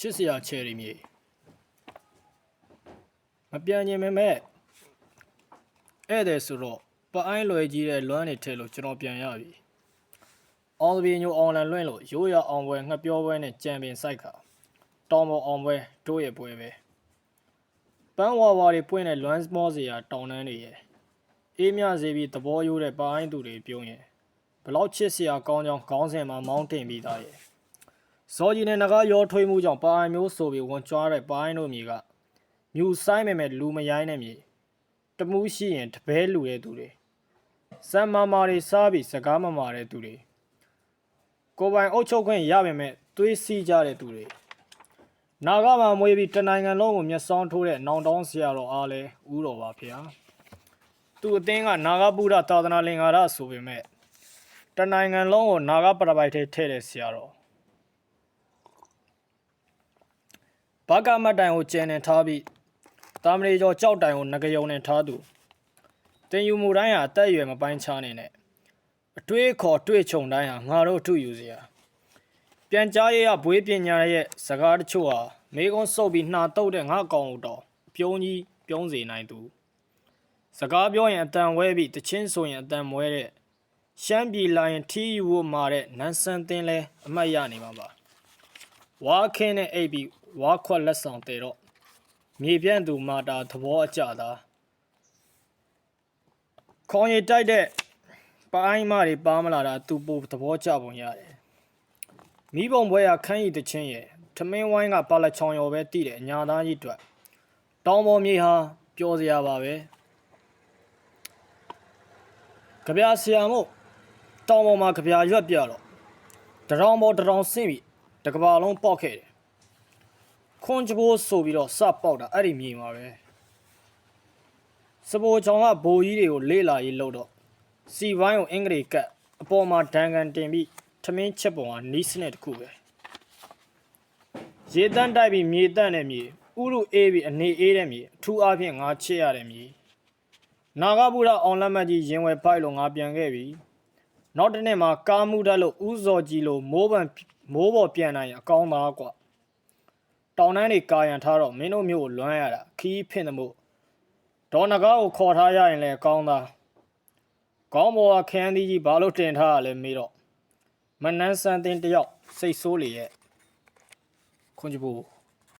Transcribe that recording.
ချစ်စရာချယ်ရီမြေမပြန်ရင်မဲမဲ့ဧည့်သည်ဆိုတော့ပအိုင်းလွယ်ကြီးတဲ့လွမ်းနေထဲလို့ကျွန်တော်ပြန်ရပြီအောင်သပြေညိုအောင်လန်လွင့်လို့ရိုးရအောင်ပွဲငှက်ပြောပွဲနဲ့ကြံပင်ဆိုင်ခါတောင်ပေါ်အောင်ပွဲတို့ရဲ့ပွဲပဲပန်းဝါဝါတွေပွင့်တဲ့လွမ်းစမောစရာတောင်တန်းတွေရဲ့အေးမြစေပြီးသဘောရိုးတဲ့ပအိုင်းသူတွေပြုံးရင်ဘလောက်ချစ်စရာကောင်းကြောင်းခေါင်းစဉ်မှာမောင်းတင်ပြီးသားရဲ့ ဇော်ကြီးနဲ့ငကားရောထွေးမှုကြောင့်ပါအိုင်မျိုးဆိုပြီးဝန်ကြွားတဲ့ပါအိုင်တို့မြေကမြူဆိုင်မဲ့မဲ့လူမရိုင်းတဲ့မြေတမှုရှိရင်တပဲလူတဲ့သူတွေစံမာမာတွေစားပြီးစကားမမာတဲ့သူတွေကိုယ်ပိုင်အုပ်ချုပ်ခွင့်ရပေမဲ့သွေးစီးကြတဲ့သူတွေနာဂမှာမွေးပြီးတနိုင်ငံလုံးကိုမျက်စောင်းထိုးတဲ့နောင်တောင်းဆရာတော်အားလဲဥတော်ပါဖေဟာသူအသင်းကနာဂပုဒ္ဒသာသနာလင်္ကာရဆိုပေမဲ့တနိုင်ငံလုံးကိုနာဂပရပိုက်ထဲထည့်တဲ့ဆရာတော် ဘာကမတ်တိုင်ကိုကျန်နေထားပြီးတာမဏေကျော်ကြောက်တိုင်ကိုငကယုံနဲ့ထားသူတင်ယူမှုတိုင်းဟာအသက်အရွယ်မပိုင်းခြားနေနဲ့အတွေးခေါ်တွေးချုံတိုင်းဟာငါတို့ထုယူစရာပြန်ကြားရရဘွေးပညာရဲ့စကားတချို့ဟာမေကုန်းစုပ်ပြီးနှာတုတ်တဲ့ငါကောင်တော်ပြုံးကြီးပြုံးစေနိုင်သူစကားပြောရင်အတန်ဝဲပြီးတချင်းဆိုရင်အတန်မွဲတဲ့ရှမ်းပြည်လာရင်ထီယူဖို့မှာတဲ့နန်းဆန်းတင်းလဲအမှတ်ရနေမှာပါဝါခင်းနဲ့အိပ်ပြီး ဝါခွက်လက်ဆောင်တဲတော့မြေပြန့်သူမာတာသဘောအကျသာခေါင်းရည်တိုက်တဲ့ပိုင်းမတွေပါမလာတာသူပိုသဘောကျပုံရတယ်မိဘုံဘွဲရခန်းရည်တချင်းရဲ့ထမင်းဝိုင်းကပါလက်ချောင်ရော်ပဲတည်တယ်အညာသားကြီးအတွက်တောင်ပေါ်မြေဟာပျော်စရာပါပဲကြပြဆရာမို့တောင်ပေါ်မှာကြပြရွက်ပြတော့တရောင်ပေါ်တရောင်ဆင့်ပြီးတကဘာလုံးပေါက်ခဲ့တယ် ခွန်ချဘိုးဆိုပြီးတော့စပေါက်တာအဲ့ဒီမြေမှာပဲစပိုးချောင်ကဘိုးကြီးတွေကိုလေ့လာရေးလုပ်တော့စီဝိုင်းကိုအင်္ဂလိပ်ကတ်အပေါ်မှာဒဏ်ကန်တင်ပြီးထမင်းချက်ပုံကနီးစနစ်တစ်ခုပဲရေတန်းတိုက်ပြီးမြေတန့်တဲ့မြေဥရုအေးပြီးအနေအေးတဲ့မြေအထူးအားဖြင့်ငါချစ်ရတဲ့မြေနာဂဗုဒ္ဓအွန်လက်မှတ်ကြီးရင်ဝယ်ဖိုက်လို့ငါပြန်ခဲ့ပြီနောက်တစ်နေ့မှာကာမှုဓာတ်လို့ဥဇော်ကြီးလို့မိုးပန်မိုးပေါ်ပြန်နိုင်အကောင်းသားကွာ င်တန်းတွေကာရန်ထားတော့မင်းတို့မျိုးကိုလွမ်းရတာခီးဖင်သမို့ဒေါ်နဂါကိုခေါ်ထားရရင်လည်းအကောင်းသားကောင်းဘောကခန်းသီးကြီးဘာလို့တင်ထားရလဲမေးတော့မနှန်းစမ်းတင်တယောက်စိတ်ဆိုးလေရဲ့ခွန်ကြဘူး